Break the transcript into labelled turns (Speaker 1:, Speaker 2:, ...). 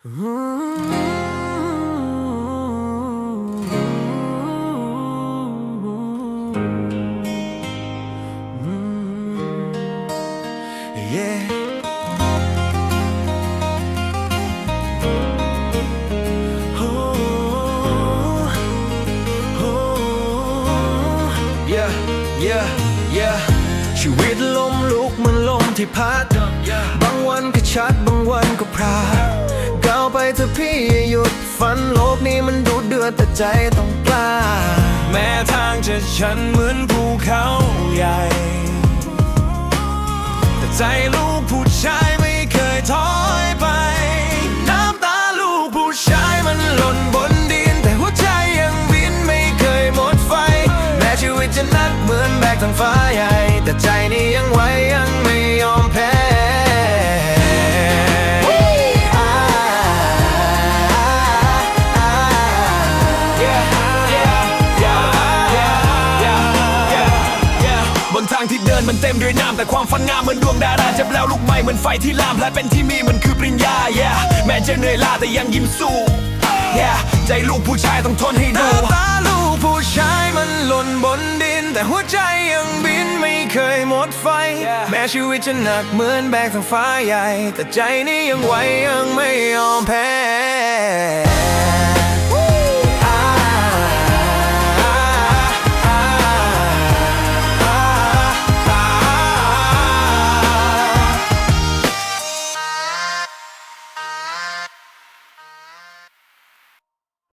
Speaker 1: Yeah. Oh, oh, yeah, yeah, yeah ชีวิตลมลุกเหมันลมที่พัด บางวันก็ชัด บางวันก็พรากก้าวไป เถอะพี่หยุดฝันโลกนี้มันดูเดือดแต่ใจต้องกล้า
Speaker 2: แม้ทางจะชันเหมือนภูเขาใหญ่ แต่ใจลูกผู้ชายไม่เคยถอยไปน้ำตาลูกผู้ชายมันหล่นบนดินแต่หัวใจยังบินไม่เคยหมดไฟ
Speaker 1: แม้ชีวิตจะนักเหมือนแบกทางฟ้าใหญ่ แต่ใจนี้ยังไหวยังไม่
Speaker 2: มันเต็มด้วยน้ำแต่ความฝันงามเหมือนดวงดาราเจ็บแล้วลุกไหม้เหมือนไฟที่ลามและเป็นที่มีมันคือปริญญา yeah แม้จะเหนื่อยล้าแต่ยังยิ้มสู้ yeah ใจลูกผู้ชายต้องทนให้ดู
Speaker 1: น้ำตาลูกผู้ชายมันหล่นบนดิน แต่หัวใจยังบินไม่เคยหมดไฟแม้ชีวิตจะหนักเหมือนแบกทางฟ้าใหญ่ แต่ใจนี้ยังไหวยังไม่ยอมแพ้